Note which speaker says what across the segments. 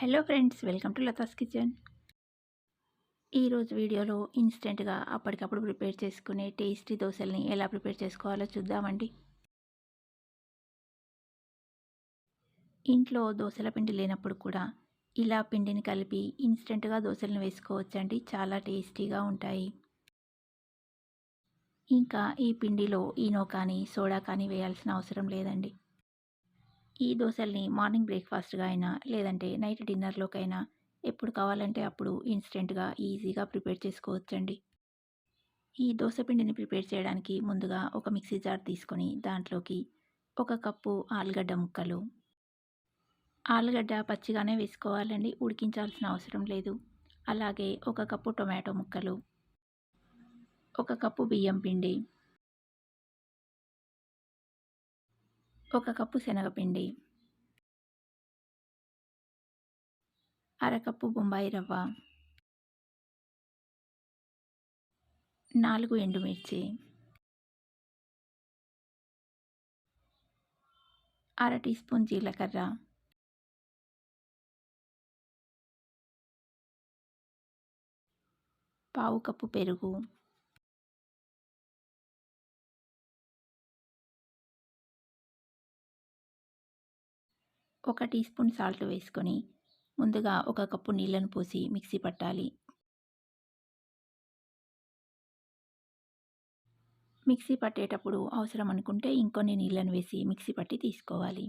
Speaker 1: Hello friends welcome to Latha's kitchen. ఈరోజు వీడియోలో ఇన్స్టెంట్గా అప్పటికప్పుడు ప్రిపేర్ చేసుకునే టేస్టీ దోశల్ని ఎలా ప్రిపేర్ చేసుకోవాలో చూద్దామండి. ఇంట్లో దోశల పిండి లేనప్పుడు కూడా ఇలా పిండిని కలిపి ఇన్స్టెంట్గా దోశలను వేసుకోవచ్చండి. చాలా టేస్టీగా ఉంటాయి. ఇంకా ఈ పిండిలో ఈనో కానీ సోడా కానీ వేయాల్సిన అవసరం లేదండి. ఈ దోశల్ని మార్నింగ్ బ్రేక్ఫాస్ట్గా అయినా లేదంటే నైట్ డిన్నర్లోకైనా ఎప్పుడు కావాలంటే అప్పుడు ఇన్స్టెంట్గా ఈజీగా ప్రిపేర్ చేసుకోవచ్చండి. ఈ దోశ పిండిని ప్రిపేర్ చేయడానికి ముందుగా ఒక మిక్సీ జార్ తీసుకొని దాంట్లోకి ఒక కప్పు ఆలుగడ్డ ముక్కలు. ఆలుగడ్డ పచ్చిగానే వేసుకోవాలండి ఉడికించాల్సిన అవసరం లేదు. అలాగే ఒక కప్పు టొమాటో ముక్కలు. ఒక కప్పు బియ్యం పిండి. ఒక కప్పు శనగపిండి. అరకప్పు బొంబాయి రవ్వ. నాలుగు ఎండుమిర్చి. అర టీ స్పూన్ జీలకర్ర. పావు కప్పు పెరుగు. ఒక టీ స్పూన్ సాల్ట్ వేసుకొని ముందుగా ఒక కప్పు నీళ్ళను పోసి మిక్సీ పట్టాలి. మిక్సీ పట్టేటప్పుడు అవసరం అనుకుంటే ఇంకొన్ని నీళ్ళను వేసి మిక్సీ పట్టి తీసుకోవాలి.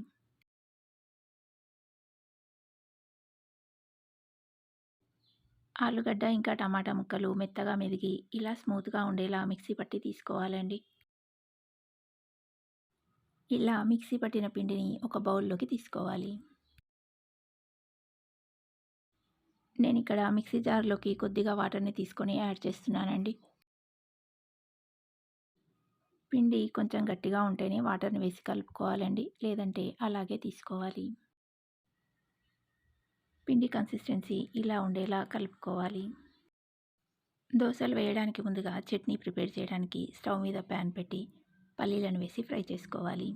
Speaker 1: ఆలుగడ్డ ఇంకా టమాటా ముక్కలు మెత్తగా మెదిగి ఇలా స్మూత్గా ఉండేలా మిక్సీ పట్టి తీసుకోవాలండి. ఇలా మిక్సీ పట్టిన పిండిని ఒక బౌల్లోకి తీసుకోవాలి. నేను ఇక్కడ మిక్సీ జార్లోకి కొద్దిగా వాటర్ని తీసుకొని యాడ్ చేస్తున్నానండి. పిండి కొంచెం గట్టిగా ఉంటేనే వాటర్ని వేసి కలుపుకోవాలండి. లేదంటే అలాగే తీసుకోవాలి. పిండి కన్సిస్టెన్సీ ఇలా ఉండేలా కలుపుకోవాలి. దోశలు వేయడానికి ముందుగా చట్నీ ప్రిపేర్ చేయడానికి స్టవ్ మీద ప్యాన్ పెట్టి పల్లీలను వేసి ఫ్రై చేసుకోవాలి.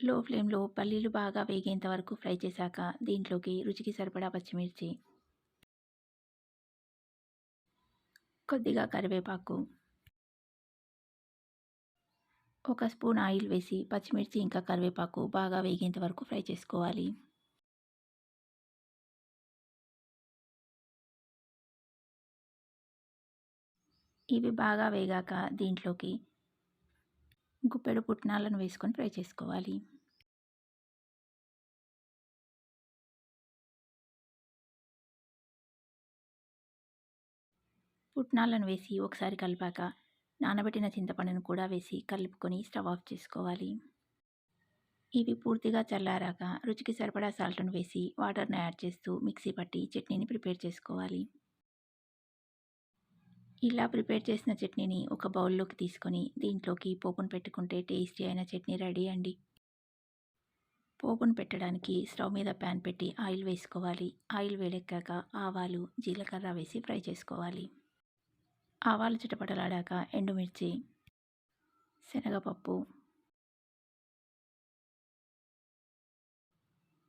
Speaker 1: లో ఫ్లేమ్లో పల్లీలు బాగా వేగేంత వరకు ఫ్రై చేశాక దీంట్లోకి రుచికి సరిపడా పచ్చిమిర్చి. కొద్దిగా కరివేపాకు. ఒక స్పూన్ ఆయిల్ వేసి పచ్చిమిర్చి ఇంకా కరివేపాకు బాగా వేగేంత వరకు ఫ్రై చేసుకోవాలి. ఇవి బాగా వేగాక దీంట్లోకి గుప్పెడు పుట్నాలను వేసుకొని ఫ్రై చేసుకోవాలి. పుట్నాలను వేసి ఒకసారి కలిపాక నానబెట్టిన చింతపండును కూడా వేసి కలుపుకొని స్టవ్ ఆఫ్ చేసుకోవాలి. ఇవి పూర్తిగా చల్లారాక రుచికి సరిపడా సాల్ట్ను వేసి వాటర్ను యాడ్ చేస్తూ మిక్సీ పట్టి చట్నీని ప్రిపేర్ చేసుకోవాలి. ఇలా ప్రిపేర్ చేసిన చట్నీని ఒక బౌల్లోకి తీసుకొని దీంట్లోకి పోపును పెట్టుకుంటే టేస్టీ అయిన చట్నీ రెడీ అండి. పోపును పెట్టడానికి స్టవ్ మీద ప్యాన్ పెట్టి ఆయిల్ వేసుకోవాలి. ఆయిల్ వేడెక్కాక ఆవాలు జీలకర్ర వేసి ఫ్రై చేసుకోవాలి. ఆవాలు చిటపటలాడాక ఎండుమిర్చి శనగపప్పు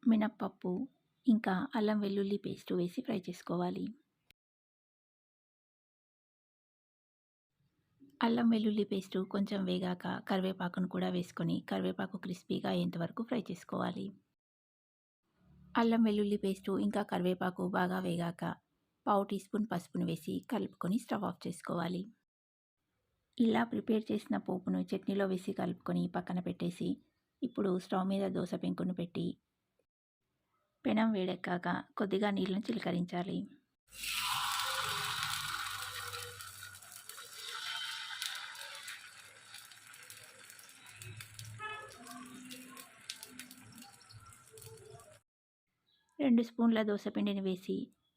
Speaker 1: మినప్పప్పు ఇంకా అల్లం వెల్లుల్లి పేస్ట్ వేసి ఫ్రై చేసుకోవాలి. అల్లం వెల్లుల్లి పేస్టు కొంచెం వేగాక కరివేపాకును కూడా వేసుకొని కరివేపాకు క్రిస్పీగా అయ్యేంతవరకు ఫ్రై చేసుకోవాలి. అల్లం వెల్లుల్లి పేస్టు ఇంకా కరివేపాకు బాగా వేగాక పావు టీ స్పూన్ పసుపును వేసి కలుపుకొని స్టవ్ ఆఫ్ చేసుకోవాలి. ఇలా ప్రిపేర్ చేసిన పోపును చట్నీలో వేసి కలుపుకొని పక్కన పెట్టేసి ఇప్పుడు స్టవ్ మీద దోశ పెంకును పెట్టి పెనం వేడెక్కాక కొద్దిగా నీళ్ళను చిలకరించాలి. రెండు స్పూన్ల దోశ పిండిని వేసి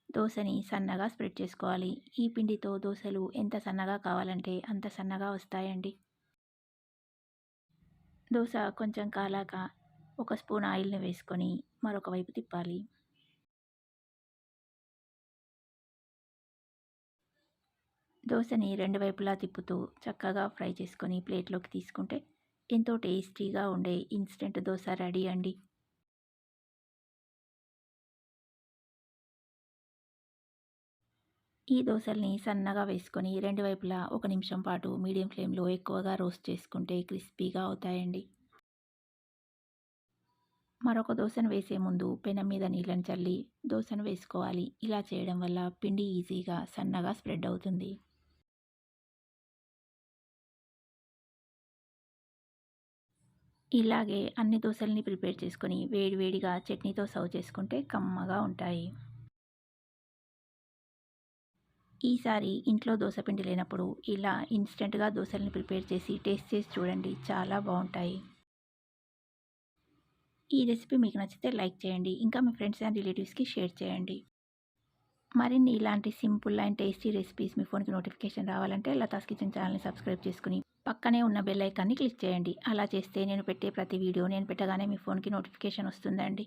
Speaker 1: దోశని సన్నగా స్ప్రెడ్ చేసుకోవాలి. ఈ పిండితో దోశలు ఎంత సన్నగా కావాలంటే అంత సన్నగా వస్తాయండి. దోశ కొంచెం కాలాక ఒక స్పూన్ ఆయిల్ని వేసుకొని మరొక వైపు తిప్పాలి. దోశని రెండు వైపులా తిప్పుతూ చక్కగా ఫ్రై చేసుకొని ప్లేట్లోకి తీసుకుంటే ఎంతో టేస్టీగా ఉండే ఇన్స్టెంట్ దోశ రెడీ అండి. ఈ దోశల్ని సన్నగా వేసుకొని రెండు వైపులా ఒక నిమిషం పాటు మీడియం ఫ్లేమ్లో ఎక్కువగా రోస్ట్ చేసుకుంటే క్రిస్పీగా అవుతాయండి. మరొక దోశను వేసే ముందు పెనం మీద నీళ్ళని చల్లి దోశను వేసుకోవాలి. ఇలా చేయడం వల్ల పిండి ఈజీగా సన్నగా స్ప్రెడ్ అవుతుంది. ఇలాగే అన్ని దోశల్ని ప్రిపేర్ చేసుకొని వేడివేడిగా చట్నీతో సర్వ్ చేసుకుంటే కమ్మగా ఉంటాయి. ఈసారి ఇంట్లో దోశపిండి లేనప్పుడు ఇలా ఇన్స్టెంట్గా దోశల్ని ప్రిపేర్ చేసి టేస్ట్ చేసి చూడండి. చాలా బాగుంటాయి. ఈ రెసిపీ మీకు నచ్చితే లైక్ చేయండి. ఇంకా మీ ఫ్రెండ్స్ అండ్ రిలేటివ్స్కి షేర్ చేయండి. మరిన్ని ఇలాంటి సింపుల్ అండ్ టేస్టీ రెసిపీస్ మీ ఫోన్కి నోటిఫికేషన్ రావాలంటే లతాస్ కిచెన్ ఛానల్ని సబ్స్క్రైబ్ చేసుకుని పక్కనే ఉన్న బెల్ ఐకాన్ని క్లిక్ చేయండి. అలా చేస్తే నేను పెట్టే ప్రతి వీడియో నేను పెట్టగానే మీ ఫోన్కి నోటిఫికేషన్ వస్తుందండి.